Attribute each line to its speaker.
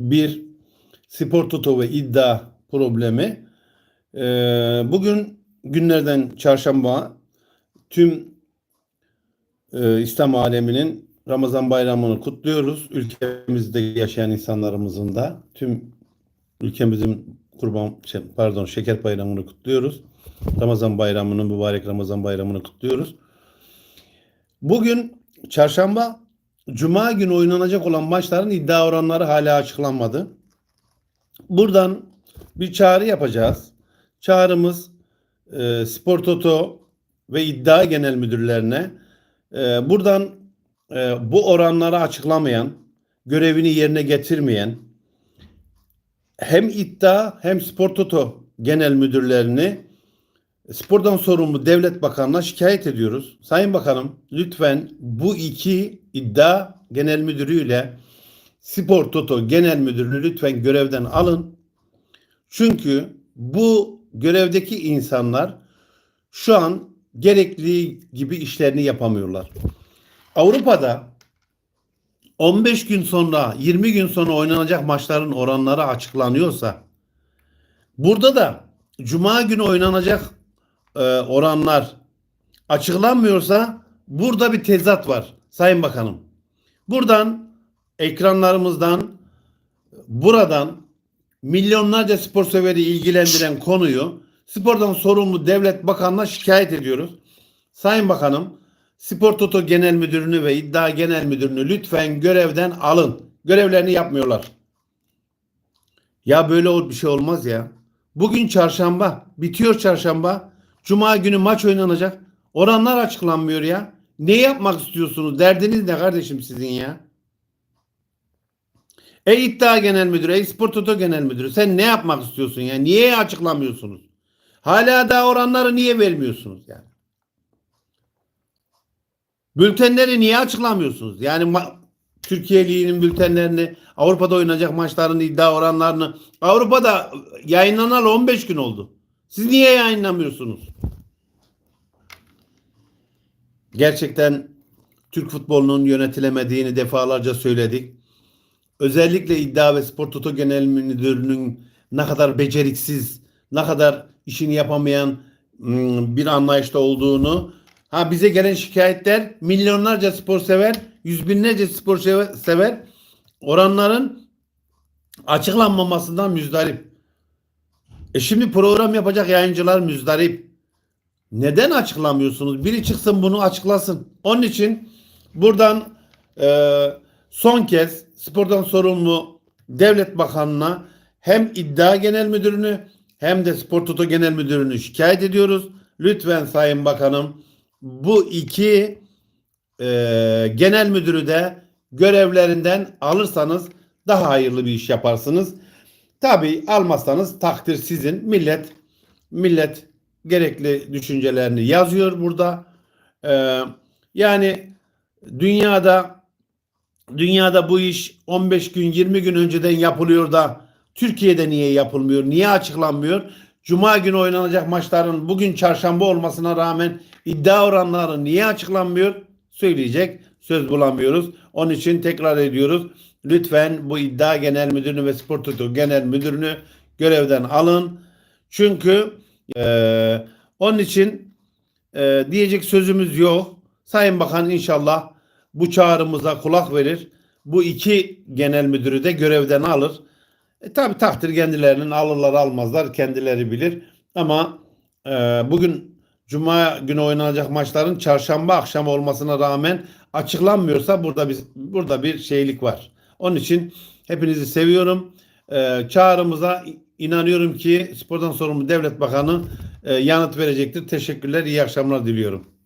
Speaker 1: bir spor toto ve iddia problemi. Ee, bugün günlerden çarşamba tüm e, İslam aleminin Ramazan bayramını kutluyoruz. Ülkemizde yaşayan insanlarımızın da tüm ülkemizin kurban şey, pardon şeker bayramını kutluyoruz. Ramazan bayramını mübarek Ramazan bayramını kutluyoruz. Bugün çarşamba Cuma günü oynanacak olan maçların iddia oranları hala açıklanmadı. Buradan bir çağrı yapacağız. Çağrımız e, Spor Toto ve iddia genel müdürlerine e, buradan e, bu oranları açıklamayan, görevini yerine getirmeyen hem iddia hem Spor Toto genel müdürlerini spordan sorumlu devlet bakanına şikayet ediyoruz. Sayın Bakanım lütfen bu iki iddia genel müdürüyle Spor Toto genel müdürünü lütfen görevden alın. Çünkü bu görevdeki insanlar şu an gerekli gibi işlerini yapamıyorlar. Avrupa'da 15 gün sonra 20 gün sonra oynanacak maçların oranları açıklanıyorsa burada da cuma günü oynanacak e, oranlar açıklanmıyorsa burada bir tezat var Sayın Bakanım. Buradan ekranlarımızdan buradan milyonlarca spor severi ilgilendiren konuyu spordan sorumlu devlet bakanına şikayet ediyoruz. Sayın Bakanım Spor Toto Genel Müdürünü ve İddia Genel Müdürünü lütfen görevden alın. Görevlerini yapmıyorlar. Ya böyle bir şey olmaz ya. Bugün çarşamba. Bitiyor çarşamba. Cuma günü maç oynanacak. Oranlar açıklanmıyor ya. Ne yapmak istiyorsunuz? Derdiniz ne kardeşim sizin ya? Ey iddia genel müdürü, ey spor toto genel müdürü sen ne yapmak istiyorsun ya? Niye açıklamıyorsunuz? Hala daha oranları niye vermiyorsunuz yani? Bültenleri niye açıklamıyorsunuz? Yani Türkiye Ligi'nin bültenlerini, Avrupa'da oynanacak maçların iddia oranlarını Avrupa'da yayınlanalı 15 gün oldu. Siz niye yayınlamıyorsunuz? Gerçekten Türk futbolunun yönetilemediğini defalarca söyledik. Özellikle iddia ve spor toto genel müdürünün ne kadar beceriksiz, ne kadar işini yapamayan ım, bir anlayışta olduğunu ha bize gelen şikayetler milyonlarca spor sever, yüz binlerce spor sever oranların açıklanmamasından müzdarip. E şimdi program yapacak yayıncılar müzdarip. Neden açıklamıyorsunuz? Biri çıksın bunu açıklasın. Onun için buradan e, son kez spordan sorumlu devlet bakanına hem iddia genel müdürünü hem de spor toto genel müdürünü şikayet ediyoruz. Lütfen sayın bakanım bu iki e, genel müdürü de görevlerinden alırsanız daha hayırlı bir iş yaparsınız. Tabi almazsanız takdir sizin. Millet millet gerekli düşüncelerini yazıyor burada. Ee, yani dünyada dünyada bu iş 15 gün 20 gün önceden yapılıyor da Türkiye'de niye yapılmıyor? Niye açıklanmıyor? Cuma günü oynanacak maçların bugün çarşamba olmasına rağmen iddia oranları niye açıklanmıyor? Söyleyecek söz bulamıyoruz. Onun için tekrar ediyoruz. Lütfen bu iddia genel müdürünü ve spor tutu genel müdürünü görevden alın. Çünkü e, onun için e, diyecek sözümüz yok. Sayın Bakan inşallah bu çağrımıza kulak verir. Bu iki genel müdürü de görevden alır. E, tabi takdir kendilerinin alırlar almazlar kendileri bilir. Ama e, bugün Cuma günü oynanacak maçların çarşamba akşam olmasına rağmen açıklanmıyorsa burada bir, burada bir şeylik var. Onun için hepinizi seviyorum. Ee, çağrımıza inanıyorum ki spordan sorumlu devlet bakanı e, yanıt verecektir. Teşekkürler, iyi akşamlar diliyorum.